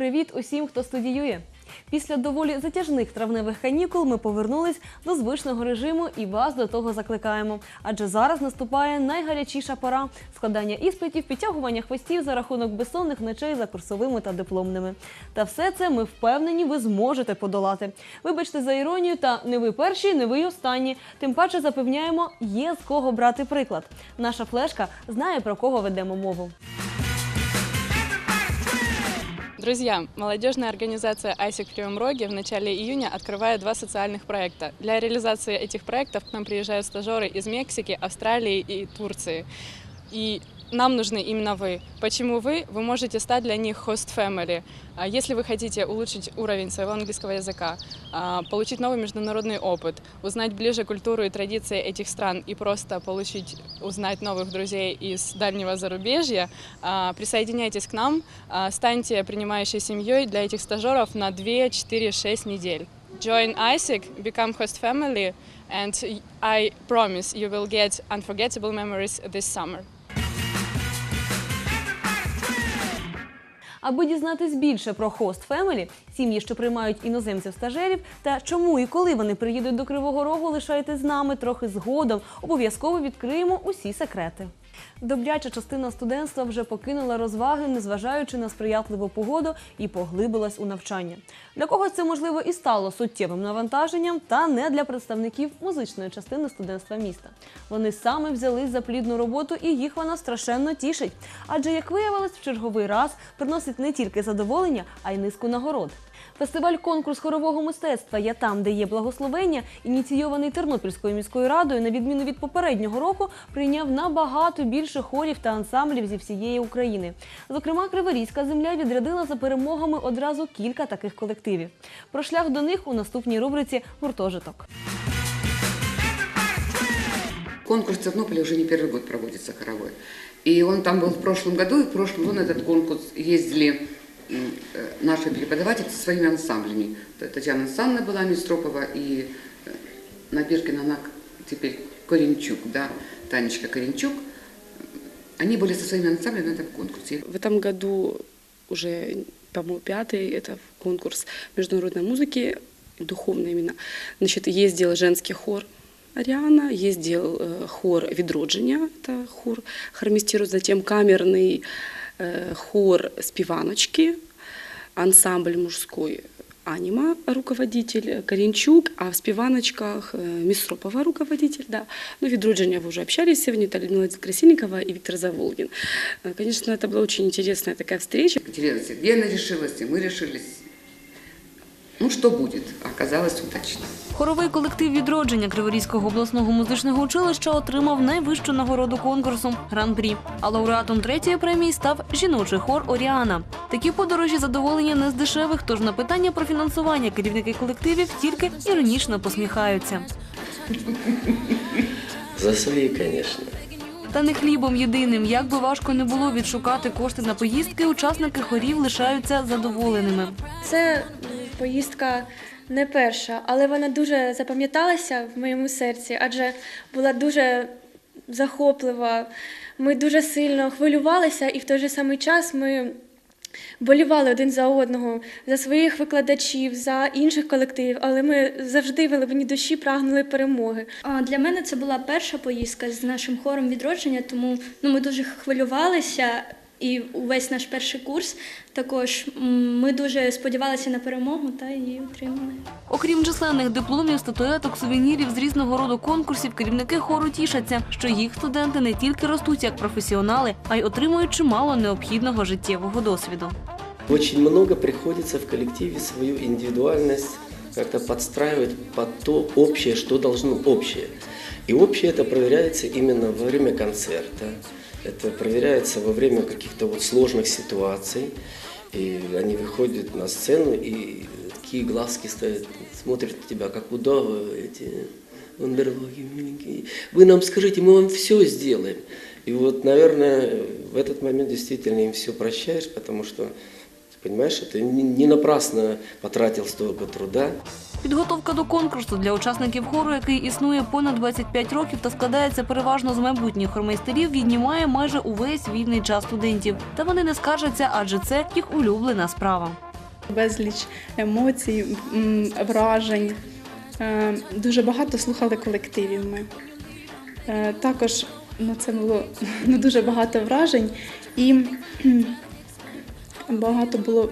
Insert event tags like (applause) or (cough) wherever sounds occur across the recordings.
Привіт усім, хто студіює. Після доволі затяжних травневих канікул ми повернулись до звичного режиму і вас до того закликаємо. Адже зараз наступає найгарячіша пора складання іспитів, підтягування хвостів за рахунок безсонних ночей за курсовими та дипломними. Та все це ми впевнені, ви зможете подолати. Вибачте за іронію, та не ви перші, не ви останні. Тим паче запевняємо, є з кого брати приклад. Наша флешка знає про кого ведемо мову. Друзья, молодежная организация ISIC в Кривом Роге в начале июня открывает два социальных проекта. Для реализации этих проектов к нам приезжают стажеры из Мексики, Австралии и Турции. И нам нужны именно вы. Почему вы? Вы можете стать для них host family. А Если вы хотите улучшить уровень своего английского языка, а, получить новый международный опыт, узнать ближе культуру и традиции этих стран и просто получить, узнать новых друзей из дальнего зарубежья, а, присоединяйтесь к нам, станьте принимающей семьей для этих стажеров на 2, 4, 6 недель. Join ISIC, become host family, and I promise you will get unforgettable memories this summer. Аби дізнатись більше про хост Фемелі, сім'ї, що приймають іноземців-стажерів, та чому і коли вони приїдуть до Кривого Рогу, лишайте з нами трохи згодом. Обов'язково відкриємо усі секрети. Добряча частина студентства вже покинула розваги, незважаючи на сприятливу погоду, і поглибилась у навчання. Для когось це можливо і стало суттєвим навантаженням, та не для представників музичної частини студентства міста. Вони саме взялись за плідну роботу, і їх вона страшенно тішить. Адже, як виявилось, в черговий раз приносить не тільки задоволення, а й низку нагород. Фестиваль конкурс хорового мистецтва Я там, де є благословення, ініційований Тернопільською міською радою, на відміну від попереднього року, прийняв набагато більше хорів та ансамблів зі всієї України. Зокрема, Криворізька земля відрядила за перемогами одразу кілька таких колективів. Про шлях до них у наступній рубриці гуртожиток. Конкурс в Тернополе уже не первый год проводится хоровой. И он там был в прошлом году, и в прошлом году на этот конкурс ездили м, э, наши преподаватели со своими ансамблями. Татьяна Санна была Нестропова и э, Набиркина, она теперь Коренчук, да, Танечка Коренчук. Они были со своими ансамблями на этом конкурсе. В этом году уже, по-моему, пятый это конкурс международной музыки, духовной именно. Значит, ездил женский хор Ариана, ездил э, хор Відродження, это хор хормистирует, затем камерный э, хор Спиваночки, ансамбль мужской Анима, руководитель Коренчук, а в Спиваночках э, Мисропова, руководитель, да. Ну, Ведруджиня вы уже общались сегодня, это Людмила Красильникова и Виктор Заволгин. Э, Конечно, это была очень интересная такая встреча. Екатерина Сергеевна решилась, и мы решились. Ну, что будет, оказалось удачно. Хоровий колектив відродження Криворізького обласного музичного училища отримав найвищу нагороду конкурсу гран-прі. А лауреатом третьої премії став жіночий хор Оріана. Такі подорожі задоволення не з дешевих, тож на питання про фінансування керівники колективів тільки іронічно посміхаються. За свои, конечно. Та не хлібом єдиним, як би важко не було відшукати кошти на поїздки, учасники хорів лишаються задоволеними. Це поїздка не перша, але вона дуже запам'яталася в моєму серці, адже була дуже захоплива. Ми дуже сильно хвилювалися, і в той же самий час ми болівали один за одного, за своїх викладачів, за інших колективів, але ми завжди в глибині душі прагнули перемоги. А, Для мене це була перша поїздка з нашим хором відродження, тому ну, ми дуже хвилювалися. І увесь наш перший курс також ми дуже сподівалися на перемогу та її отримали. Окрім численних дипломів, статуеток, сувенірів з різного роду конкурсів, керівники хору тішаться, що їх студенти не тільки ростуть як професіонали, а й отримують чимало необхідного життєвого досвіду. Очень много приходится в коллективе свою индивидуальность как-то подстраивать под то общее, что должно общее. И общее это проверяется именно во время концерта, это проверяется во время каких-то вот сложных ситуаций. И они выходят на сцену и такие глазки стоят, смотрят на тебя, как удавы эти Он дорогой, миленький, вы нам скажите, мы вам все сделаем. И вот, наверное, в этот момент действительно им все прощаешь, потому что, понимаешь, это не напрасно потратил столько труда. Підготовка до конкурсу для учасників хору, який існує понад 25 років та складається переважно з майбутніх хормейстерів, віднімає майже увесь вільний час студентів. Та вони не скаржаться, адже це їх улюблена справа. безліч емоцій, вражень. Е, Дуже багато слухали колективів ми. Е, Також ну, це було (laughs) ну, дуже багато вражень і багато було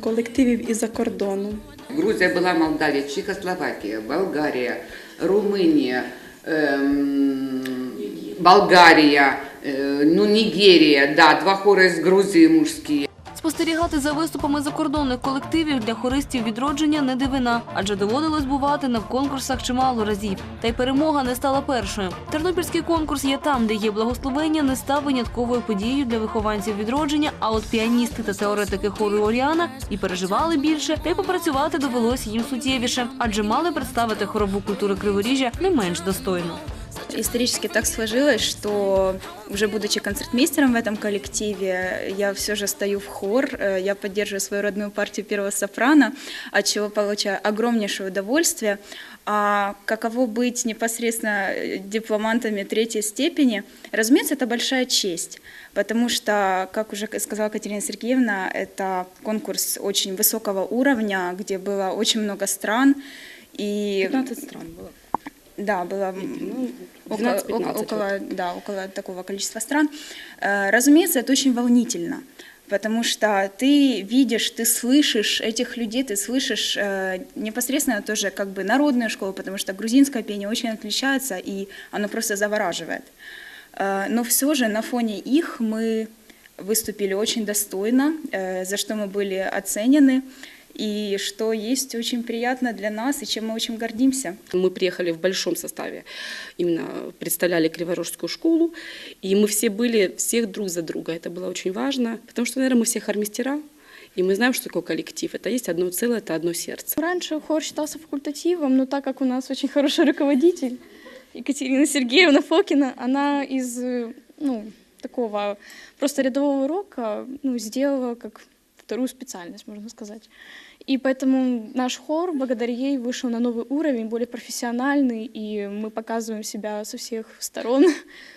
колективів із-за кордону. Грузия была, Молдавия, Чехословакия, Болгария, Румыния, эм, Болгария, э, ну, Нигерия, да, два хора из Грузии мужские. Спостерігати за виступами закордонних колективів для хористів відродження не дивина, адже доводилось бувати на конкурсах чимало разів. Та й перемога не стала першою. Тернопільський конкурс є там, де є благословення, не став винятковою подією для вихованців відродження. А от піаністи та теоретики хору Оріана і переживали більше, та й попрацювати довелось їм суттєвіше, адже мали представити хорову культуру Криворіжжя не менш достойно. Исторически так сложилось, что уже будучи концертмейстером в этом коллективе, я все же стою в хор, э, я поддерживаю свою родную партию первого сопрано, от чего получаю огромнейшее удовольствие. А каково быть непосредственно э, дипломантами третьей степени, разумеется, это большая честь, потому что, как уже сказала Катерина Сергеевна, это конкурс очень высокого уровня, где было очень много стран. И 15 стран было. Да, было Ну, около, 12-15 около, да, около такого количества стран. Э, Разумеется, это очень волнительно, потому что ты видишь, ты слышишь этих людей, ты слышишь э, непосредственно тоже как бы народную школу, потому что грузинское пение очень отличается, и оно просто завораживает. Э, Но все же на фоне их мы выступили очень достойно, э, за что мы были оценены, и что есть очень приятно для нас, и чем мы очень гордимся. Мы приехали в большом составе, именно представляли Криворожскую школу, и мы все были, всех друг за друга. Это было очень важно, потому что, наверное, мы все хормистера, и мы знаем, что такое коллектив. Это есть одно целое, это одно сердце. Раньше хор считался факультативом, но так как у нас очень хороший руководитель, Екатерина Сергеевна Фокина, она из ну, такого просто рядового урока ну, сделала как вторую специальность, можно сказать. И поэтому наш хор, благодаря ей, вышел на новый уровень, более профессиональный, и мы показываем себя со всех сторон.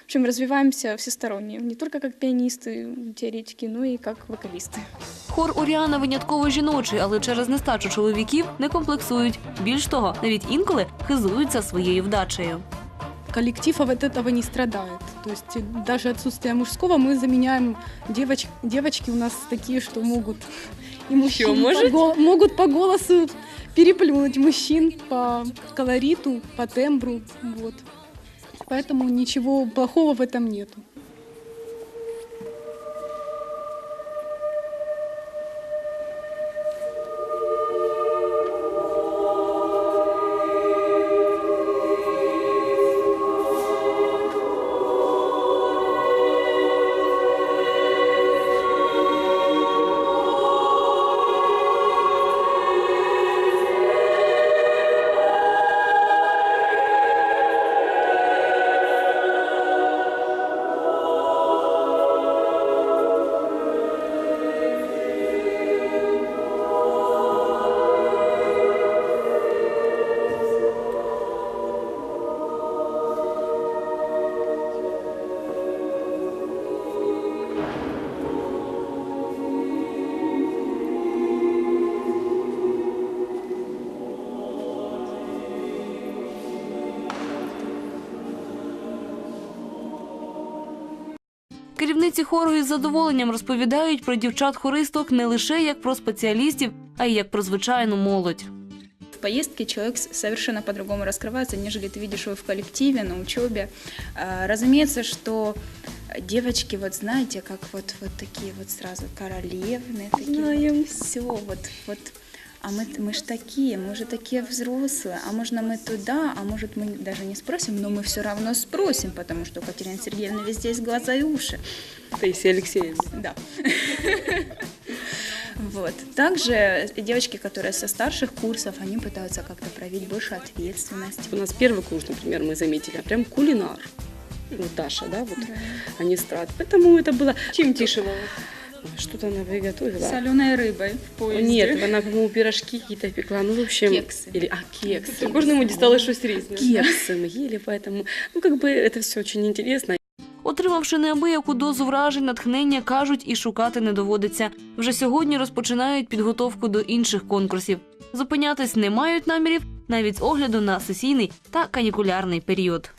В общем, развиваемся всесторонне, не только как пианисты, теоретики, но и как вокалисты. Хор Оріана винятково жіночий, але через нестачу чоловіків не комплексують. Більш того, навіть інколи хизуються своєю вдачею. Коллектив от этого не страдает. То есть э, даже отсутствие мужского мы заменяем девоч... девочки у нас такие, что могут и мужчин по гол- могут по голосу переплюнуть мужчин по колориту, по тембру. Вот. Поэтому ничего плохого в этом нету. хору із задоволенням розповідають про дівчат-хористок не лише як про спеціалістів, а й як про звичайну молодь. В поездке человек с- совершенно по-другому раскрывается, нежели ты видишь его в коллективе, на учебе. А, Разумеется, что девочки, вот знаете, как вот, вот такие вот сразу королевные, такие Знаем все, вот, вот. А мы, мы ж такие, мы же такие взрослые, а можно мы туда, а может мы даже не спросим, но мы все равно спросим, потому что у Катерины Сергеевны везде есть глаза и уши. Таисия Алексеевна. Да. Вот. Также девочки, которые со старших курсов, они пытаются как-то проявить больше ответственности. У нас первый курс, например, мы заметили, а прям кулинар. Вот Даша, да, вот, а не страт. Поэтому это было... Чем Тишева? Что-то она приготовила. Соленой рыбой в поезде. Нет, она, по-моему, пирожки какие-то пекла. Ну, в общем... Кексы. Или, а, кексы. Кожному дістали щось різне. Кексы мы ели, поэтому, ну, как бы, это все очень интересно. Отримавши неабияку дозу вражень, натхнення кажуть і шукати не доводиться. Вже сьогодні розпочинають підготовку до інших конкурсів. Зупинятись не мають намірів навіть з огляду на сесійний та канікулярний період.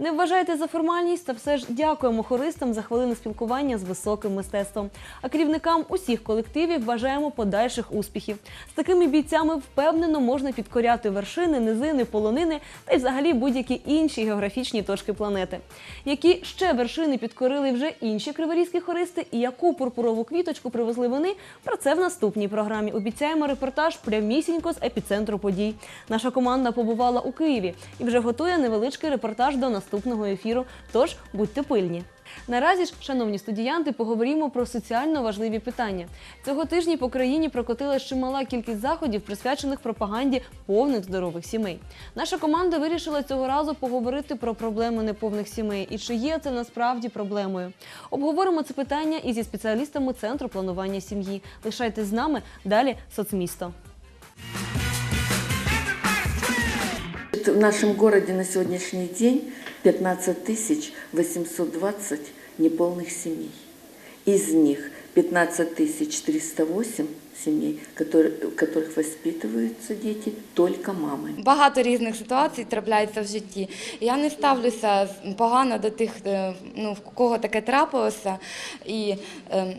Не вважайте за формальність, та все ж дякуємо хористам за хвилину спілкування з високим мистецтвом. А керівникам усіх колективів бажаємо подальших успіхів. З такими бійцями впевнено можна підкоряти вершини, низини, полонини та й взагалі будь-які інші географічні точки планети. Які ще вершини підкорили вже інші криворізькі хористи, і яку пурпурову квіточку привезли вони? Про це в наступній програмі. Обіцяємо репортаж прямісінько з епіцентру подій. Наша команда побувала у Києві і вже готує невеличкий репортаж до наступного ефіру. Тож будьте пильні. Наразі ж, шановні студіянти, поговоримо про соціально важливі питання. Цього тижня по країні прокотилась чимала кількість заходів, присвячених пропаганді повних здорових сімей. Наша команда вирішила цього разу поговорити про проблеми неповних сімей і чи є це насправді проблемою. Обговоримо це питання і зі спеціалістами центру планування сім'ї. Лишайтесь з нами далі соцмісто. В нашем городе на сегодняшний день 15 тысяч 820 неполных семей. Из них 15 тысяч 308 семей, которые, в которых воспитываются дети только мамами. Багато різних ситуацій трапляється в житті. Я не ставлюся погано до тих, е, ну, в кого таке трапилося. І е,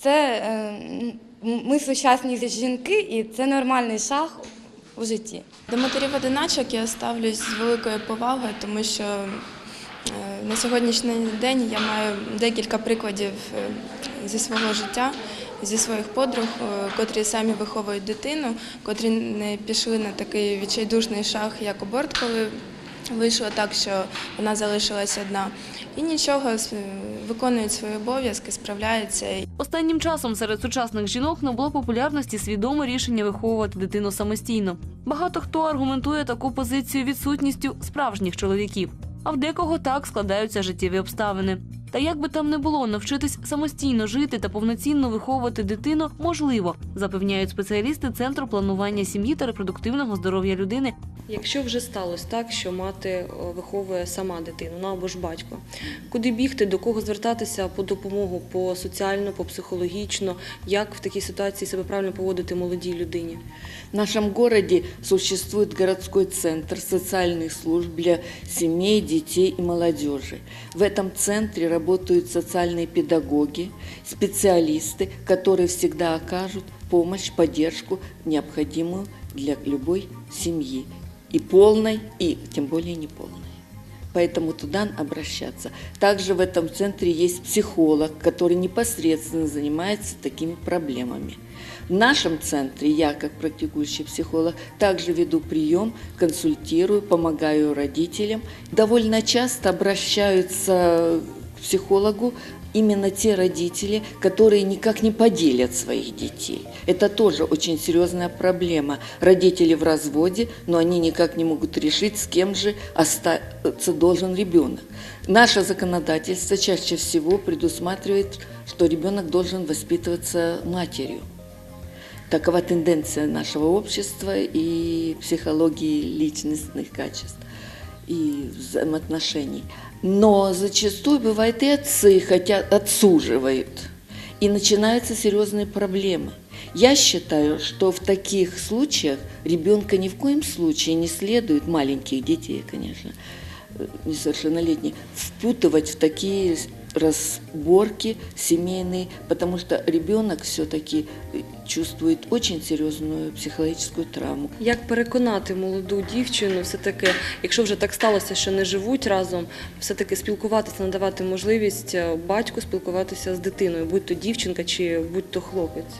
це е, м- ми сучасні жінки, і це нормальний шаг у житті. До матерів одиначок я ставлюсь з великою повагою, тому що е, на сьогоднішній день я маю декілька прикладів е, зі свого життя, зі своїх подруг, е, котрі самі виховують дитину, котрі не пішли на такий відчайдушний шаг, як аборт, коли вийшло так, що вона залишилась одна. І нічого, виконують свої обов'язки, справляються. Останнім часом серед сучасних жінок набуло популярності свідоме рішення виховувати дитину самостійно. Багато хто аргументує таку позицію відсутністю справжніх чоловіків, а в декого так складаються життєві обставини. Та як би там не було, навчитись самостійно жити та повноцінно виховувати дитину можливо, запевняють спеціалісти Центру планування сім'ї та репродуктивного здоров'я людини Якщо вже сталося так, що мати о, виховує сама дитину, ну або ж батько, куди бігти, до кого звертатися по допомогу, по соціально, по психологічно, як в такій ситуації себе правильно поводити молодій людині? В нашем городе существует городской центр социальных служб для семей, детей и молодежи. В этом центре работают социальные педагоги, специалисты, которые всегда окажут помощь, поддержку, необходимую для любой семьи. И полной, и тем более неполной. Поэтому туда обращаться. Также в этом центре есть психолог, который непосредственно занимается такими проблемами. В нашем центре я, как практикующий психолог, также веду прием, консультирую, помогаю родителям. Довольно часто обращаются к психологу именно те родители, которые никак не поделят своих детей. Это тоже очень серьезная проблема. Родители в разводе, но они никак не могут решить, с кем же остаться должен ребенок. Наше законодательство чаще всего предусматривает, что ребенок должен воспитываться матерью. Такова тенденция нашего общества и психологии личностных качеств и взаимоотношений. Но зачастую бывает и отцы хотят, отсуживают. и начинаются серьезные проблемы. Я считаю, что в таких случаях ребенка ни в коем случае не следует, маленьких детей, конечно, э, несовершеннолетних, впутывать в такие с- разборки семейные, потому что ребенок все-таки чувствует очень серьезную психологическую травму. Як переконати молоду дівчину, все-таки, якщо вже так сталося, що не живуть разом, все-таки спілкуватися, надавати можливість е, батьку спілкуватися з дитиною, будь то дівчинка чи будь то хлопець.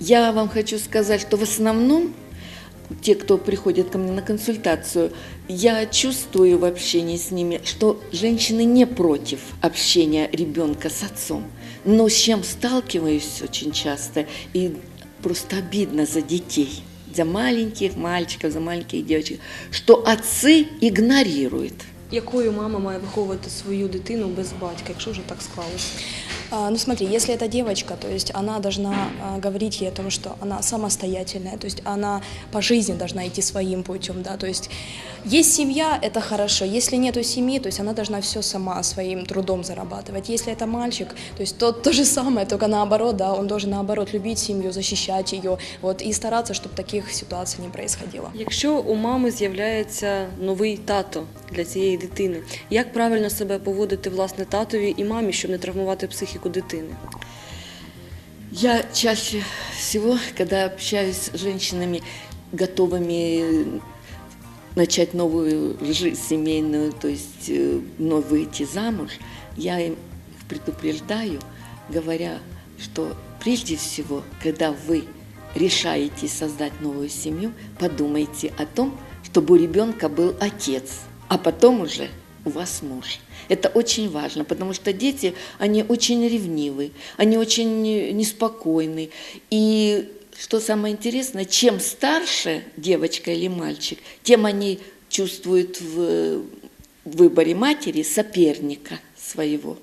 Я вам хочу сказать, что в основном те, кто приходит ко мне на консультацию, я чувствую в общении с ними, что женщины не против общения ребенка с отцом. Но с чем сталкиваюсь очень часто, и просто обидно за детей, за маленьких мальчиков, за маленьких девочек, что отцы игнорируют. Якою мама має виховувати свою дитину без батька, якщо вже так склалося? А, Ну смотри, если это девочка, то есть она должна а, говорить ей о том, что она самостоятельная, то есть она по жизни должна идти своим путем, да, то есть есть семья, это хорошо, если нету семьи, то есть она должна все сама своим трудом зарабатывать. Если это мальчик, то есть то, то же самое, только наоборот, да, он должен наоборот любить семью, защищать ее, вот, и стараться, чтобы таких ситуаций не происходило. Якщо у мами з'являється новий тато для цієї дитини, як правильно себе поводити власне татові і мамі, щоб не травмувати психіку Дитини? Я чаще всего, когда общаюсь с женщинами, готовыми начать новую жизнь семейную, то есть э, вновь выйти замуж, я им предупреждаю, говоря, что прежде всего, когда вы решаете создать новую семью, подумайте о том, чтобы у ребенка был отец, а потом уже у вас муж. Это очень важно, потому что дети, они очень ревнивы, они очень неспокойны. И что самое интересное, чем старше девочка или мальчик, тем они чувствуют в выборе матери соперника своего.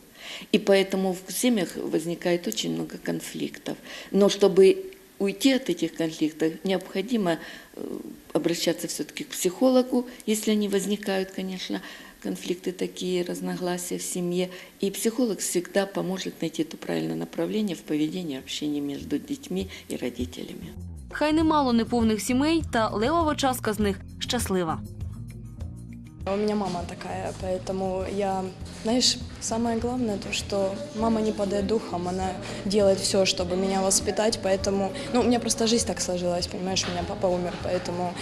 И поэтому в семьях возникает очень много конфликтов. Но чтобы уйти от этих конфликтов, необходимо э, обращаться все-таки к психологу, если они возникают, конечно, конфликты такие, разногласия в семье. И психолог всегда поможет найти то правильное направление в поведении общения между детьми и родителями. Хай немало неповних сімей, та левова частка з них щаслива. У меня мама такая, поэтому я, знаешь, самое главное то, что мама не падает духом, она делает все, чтобы меня воспитать, поэтому, ну, у меня просто жизнь так сложилась, понимаешь, у меня папа умер, поэтому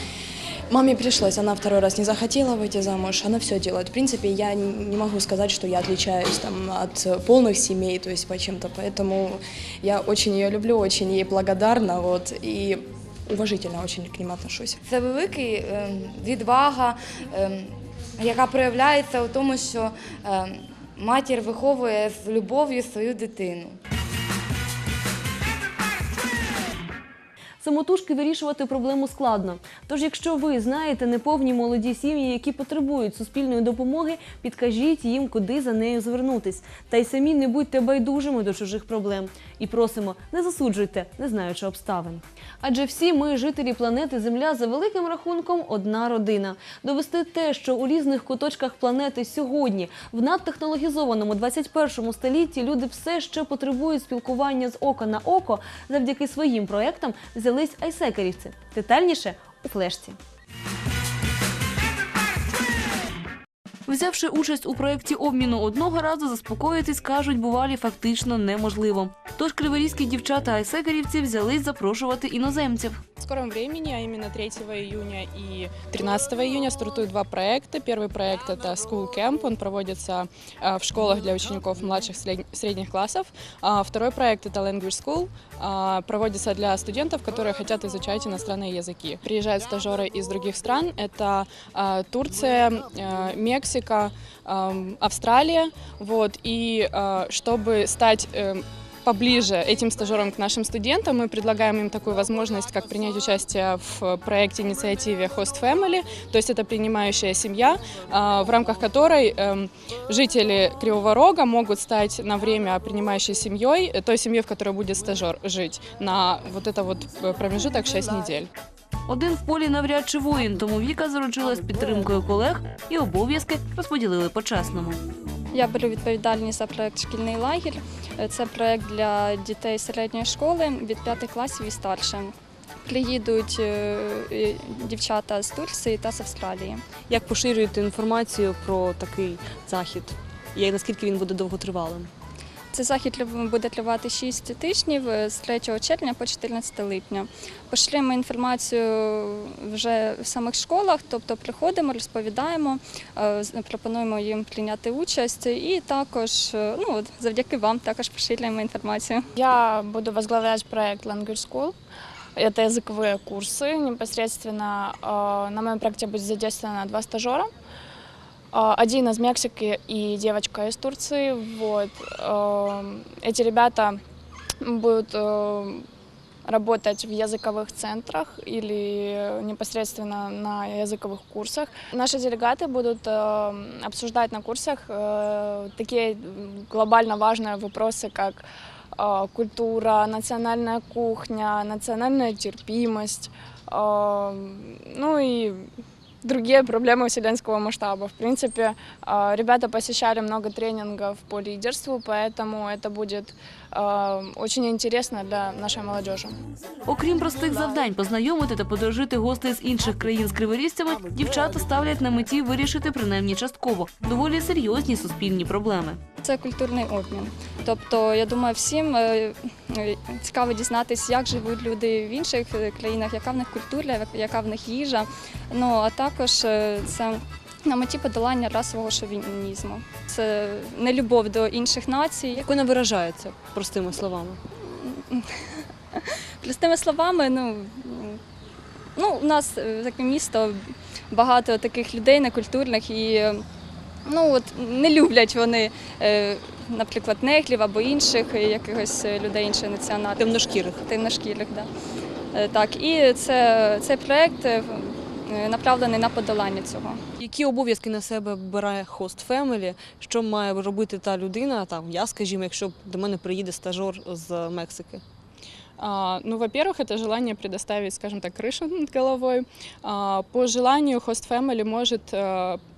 маме пришлось, она второй раз не захотела выйти замуж, она все делает. В принципе, я не могу сказать, что я отличаюсь там от полных семей, то есть по чем-то, поэтому я очень ее люблю, очень ей благодарна, вот, и уважительно очень к ним отношусь. Це великий е, відвага, е, яка проявляється у тому, що е, матір виховує з любов'ю свою дитину. Самотужки вирішувати проблему складно. Тож, якщо ви знаєте неповні молоді сім'ї, які потребують суспільної допомоги, підкажіть їм, куди за нею звернутись. Та й самі не будьте байдужими до чужих проблем. І просимо, не засуджуйте, не знаючи обставин. Адже всі ми, жителі планети Земля, за великим рахунком одна родина. Довести те, що у різних куточках планети сьогодні, в надтехнологізованому 21 столітті, люди все ще потребують спілкування з ока на око, завдяки своїм проектам взялись айсекерівці. Детальніше у флешці. Взявши участь у проєкті обміну одного разу, заспокоїтись, кажуть, бувалі фактично неможливо. Тож криворізькі дівчата айсекерівці взялись запрошувати іноземців. В скором времени, а именно 3 июня и 13 июня, стартуют два проекта. Первый проект – это School Camp, он проводится а, в школах для учеников младших след- средних классов. А Второй проект – это Language School, а, проводится для студентов, которые хотят изучать иностранные языки. Приезжают стажеры из других стран – это а, Турция, а, Мексика, ам, Австралия. Вот. И а, чтобы стать эм, поближе этим стажерам к нашим студентам. Мы предлагаем им такую возможность, как принять участие в проекте инициативе Host Family, то есть это принимающая семья, а, в рамках которой эм, жители Кривого Рога могут стать на время принимающей семьей, э, той семьей, в которой будет стажер жить, на вот это вот э, промежуток 6 недель. Один в полі навряд чи воїн, тому Віка заручилась підтримкою колег і обов'язки розподілили по-чесному. Я беру відповідальність за проект Шкільний лагерь. Це проект для дітей середньої школи від 5 класів і старше. Приїдуть е, дівчата з Турції та з Австралії. Як поширюєте інформацію про такий захід? І наскільки він буде довготривалим? Цей захід лю- буде тривати 6 тижнів е, з 3 червня по 14 липня. Поширюємо інформацію вже в самих школах, тобто приходимо, розповідаємо, е, з- пропонуємо їм прийняти участь і також е, ну, от завдяки вам також поширюємо інформацію. Я буду возглавлять проект Language School. Это языковые курсы. Непосредственно э, на моем проекте будет задействовано два стажера. Э, Один из Мексики и девочка из Турции. Вот. Э, Эти ребята будут э, работать в языковых центрах или непосредственно на языковых курсах. Наши делегаты будут э, обсуждать на курсах э, такие глобально важные вопросы, как культура, национальная кухня, национальная терпимость, ну и другие проблемы вселенского масштаба. В принципе, э, ребята посещали много тренингов по лидерству, поэтому это будет очень интересно для нашей молодежи. Окрім простих завдань познайомити та подружити гостей з інших країн з криворіжцями, дівчата ставлять на меті вирішити принаймні частково доволі серйозні суспільні проблеми. Це культурний обмін. Тобто, я думаю, всім е, е, цікаво дізнатися, як живуть люди в інших е, країнах, яка в них культура, яка в них їжа. Ну а також це на меті подолання расового шовінізму. Це не любов до інших націй. Як вона виражається простими словами? (laughs) Простими словами, ну, ну у нас е, таке місто багато таких людей некультурних і ну, от, не люблять вони, е, наприклад, неглів або інших якихось людей іншої національності. Темношкірих. Темношкірих, да. Е, так. І це, цей проєкт направлений на подолання цього. Які обов'язки на себе бере хост Family? Що має робити та людина? Там я, скажімо, якщо до мене приїде стажер з Мексики. А, Ну, во-первых, это желание предоставить, скажем так, крышу над головой. А, По желанию Host Family может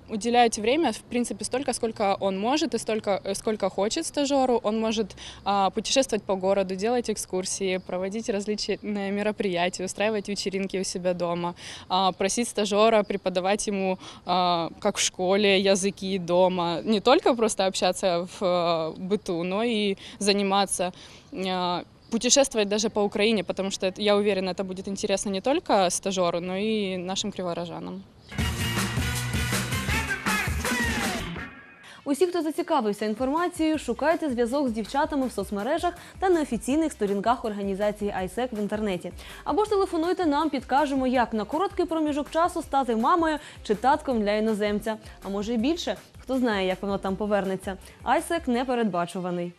э, уделять время, в принципе, столько, сколько он может и столько, э, сколько хочет стажеру. Он может а, путешествовать по городу, делать экскурсии, проводить различные мероприятия, устраивать вечеринки у себя дома, а, просить стажера преподавать ему, а, как в школе, языки дома. Не только просто общаться в э, быту, но и заниматься а, путешествовать даже по Украине, потому что это- я уверена, это будет интересно не только стажеру, но и нашим криворожанам. Усі, хто зацікавився інформацією, шукайте зв'язок з дівчатами в соцмережах та на офіційних сторінках організації ISEC в інтернеті. Або ж телефонуйте нам, підкажемо, як на короткий проміжок часу стати мамою чи татком для іноземця. А може й більше, хто знає, як воно там повернеться. ISEC непередбачуваний.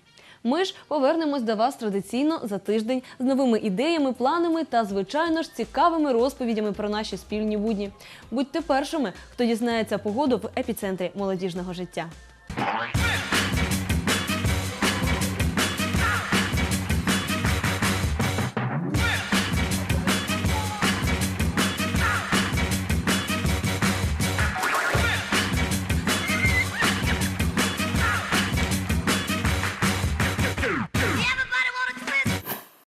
Ми ж повернемось до вас традиційно за тиждень з новими ідеями, планами та, звичайно ж, цікавими розповідями про наші спільні будні. Будьте першими, хто дізнається погоду в епіцентрі молодіжного життя. Bye.